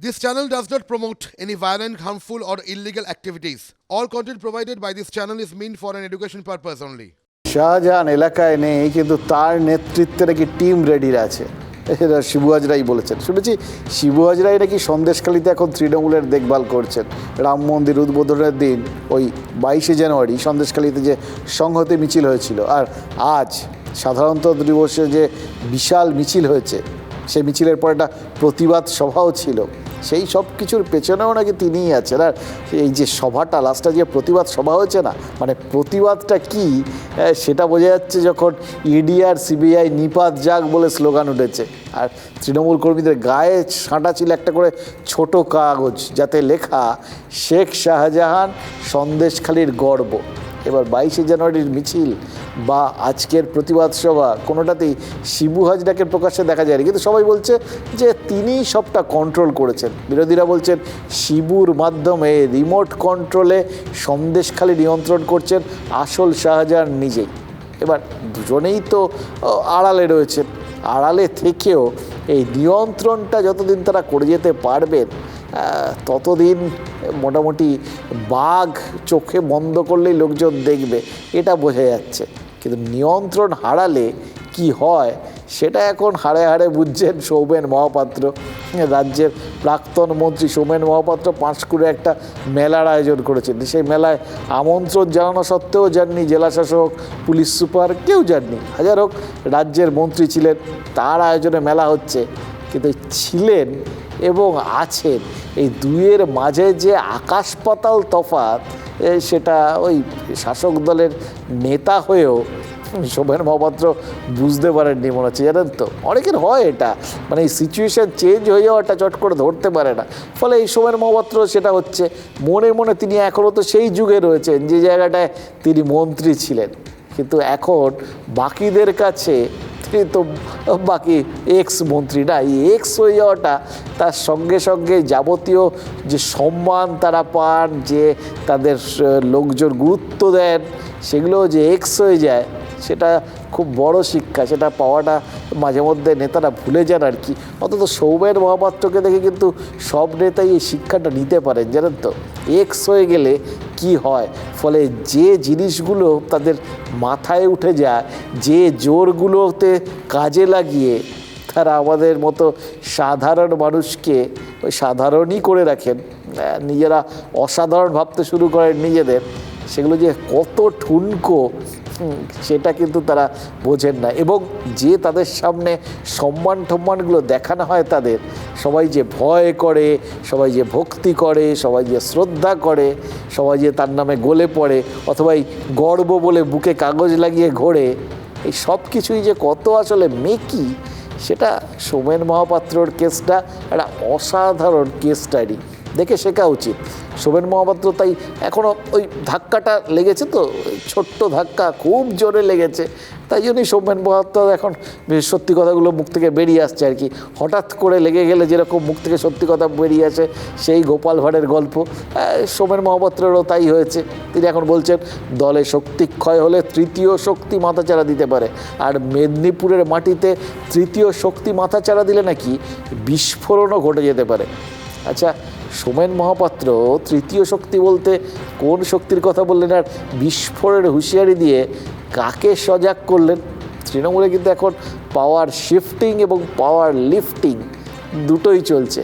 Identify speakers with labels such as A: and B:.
A: This channel does not promote any violent, harmful, or illegal activities. All content provided by this channel is meant for an education purpose only.
B: Shahjahan এলাকায় নেই কিন্তু তার নেতৃত্বে নাকি team রেডির আছে এটা শিবু হাজরাই বলেছেন শুনেছি শিবু হাজরাই নাকি সন্দেশখালিতে এখন তৃণমূলের দেখভাল করছেন রাম মন্দির উদ্বোধনের দিন ওই বাইশে জানুয়ারি সন্দেশখালিতে যে সংহতি মিছিল হয়েছিল আর আজ সাধারণতন্ত্র দিবসে যে বিশাল মিছিল হয়েছে সেই মিছিলের পর একটা প্রতিবাদ সভাও ছিল সেই সব কিছুর পেছনেও নাকি তিনিই আছেন। আর এই যে সভাটা লাস্টে যে প্রতিবাদ সভা হয়েছে না মানে প্রতিবাদটা কি সেটা বোঝা যাচ্ছে যখন ইডি আর সিবিআই নিপাত যাক বলে স্লোগান উঠেছে। আর তৃণমূল কর্মীদের গায়ে ছাঁটা ছিল একটা করে ছোট কাগজ, যাতে লেখা, শেখ শাহজাহান সন্দেশখালির গর্ব। এবার বাইশে জানুয়ারির মিছিল বা আজকের প্রতিবাদ সভা, কোনোটাতেই শিবু হাজরাকে প্রকাশ্যে দেখা যায়নি। কিন্তু সবাই বলছে যে তিনিই সবটা কন্ট্রোল করেছেন। বিরোধীরা বলছেন শিবুর মাধ্যমে রিমোট কন্ট্রোলে সন্দেশখালি নিয়ন্ত্রণ করছেন আসল শাহজাহান নিজেই। এবার দুজনেই তো আড়ালে রয়েছেন আড়ালে থেকেও এই নিয়ন্ত্রণটা যতদিন তারা করে যেতে পারবেন ততদিন মোটামুটি বাঘ চোখে বন্ধ করলেই লোকজন দেখবে। এটা বোঝা যাচ্ছে। কিন্তু নিয়ন্ত্রণ হারালে কি হয় সেটা এখন হাড়ে হাড়ে বুঝছেন সৌমেন মহাপাত্র। রাজ্যের প্রাক্তন মন্ত্রী সৌমেন মহাপাত্র পাঁশকুড়ে একটা মেলার আয়োজন করেছেন। সেই মেলায় আমন্ত্রণ জানানো সত্ত্বেও যাননি জেলাশাসক পুলিশ সুপার কেউ যাননি। হাজার হোক রাজ্যের মন্ত্রী ছিলেন তার আয়োজনে মেলা হচ্ছে কিন্তু ছিলেন এবং আছেন। এই দুইয়ের মাঝে যে আকাশ পাতাল তফাৎ এ, সেটা ওই শাসক দলের নেতা হয়েও শোভেন মহাপাত্র বুঝতে পারেননি মনে হচ্ছে। জানেন তো, অনেকের হয় এটা। মানে এই সিচুয়েশান চেঞ্জ হয়ে যাওয়াটা চট করে ধরতে পারে না। ফলে এই শোভেন মহাপাত্র সেটা হচ্ছে, মনে মনে তিনি এখনও তো সেই যুগে রয়েছেন, যে জায়গাটায় তিনি মন্ত্রী ছিলেন। কিন্তু এখন বাকিদের কাছে তিনি তো বাকি এক্স মন্ত্রী না এই এক্স হয়ে যাওয়াটা তার সঙ্গে সঙ্গে যাবতীয় যে সম্মান তারা পান, যে তাদের লোকজন গুরুত্ব দেন সেগুলো যে এক্স হয়ে যায়, সেটা খুব বড় শিক্ষা, সেটা পাওয়াটা মাঝে মধ্যে নেতারা ভুলে যান আর কি। অন্তত সৌমেন মহাপাত্রকে দেখে কিন্তু সব নেতাই এই শিক্ষাটা নিতে পারেন, জানেন তো? এক্স হয়ে গেলে কি হয়? ফলে যে জিনিসগুলো তাদের মাথায় উঠে যায়, যে জোরগুলোতে কাজে লাগিয়ে তারা আমাদের মতো সাধারণ মানুষকে ওই সাধারণই করে রাখেন। নিজেরা অসাধারণ ভাবতে শুরু করেন নিজেদের। সেগুলো যে কত ঠুনকো সেটা কিন্তু তারা বোঝেন না। এবং যে তাদের সামনে সম্মান টম্মানগুলো দেখানো হয় তাদের সবাই যে ভয় করে, সবাই যে ভক্তি করে, সবাই যে শ্রদ্ধা করে, সবাই যে তার নামে গলে পড়ে, অথবা এই গর্ব বলে বুকে কাগজ লাগিয়ে ঘোরে, এই সব কিছুই যে কত আসলে মেকি, সেটা সোমেন মহাপাত্রর কেসটা একটা অসাধারণ কেস স্টাডি। দেখে শেখা উচিত। সোমেন মহাপাত্র তাই এখনও ওই ধাক্কাটা লেগেছে তো? ছোট্ট ধাক্কা, খুব জোরে লেগেছে। তাই জন্যই সৌমেন মহাপাত্র এখন সত্যি কথাগুলো মুখ থেকে বেরিয়ে আসছে আর কি। হঠাৎ করে লেগে গেলে যেরকম মুখ থেকে সত্যি কথা বেরিয়ে আসে, সেই গোপাল ভাঁড়ের গল্প। সোমেন মহাপাত্রেরও তাই হয়েছে। তিনি এখন বলছেন, দলে শক্তি ক্ষয় হলে তৃতীয় শক্তি মাথাচাড়া দিতে পারে। আর মেদিনীপুরের মাটিতে তৃতীয় শক্তি মাথাচাড়া দিলে নাকি বিস্ফোরণও ঘটে যেতে পারে। আচ্ছা সোমেন মহাপাত্র, তৃতীয় শক্তি বলতে কোন শক্তির কথা বললেন আর বিস্ফোরের হুঁশিয়ারি দিয়ে কাকে সজাগ করলেন? তৃণমূলে কিন্তু এখন পাওয়ার শিফটিং এবং পাওয়ার লিফটিং দুটোই চলছে।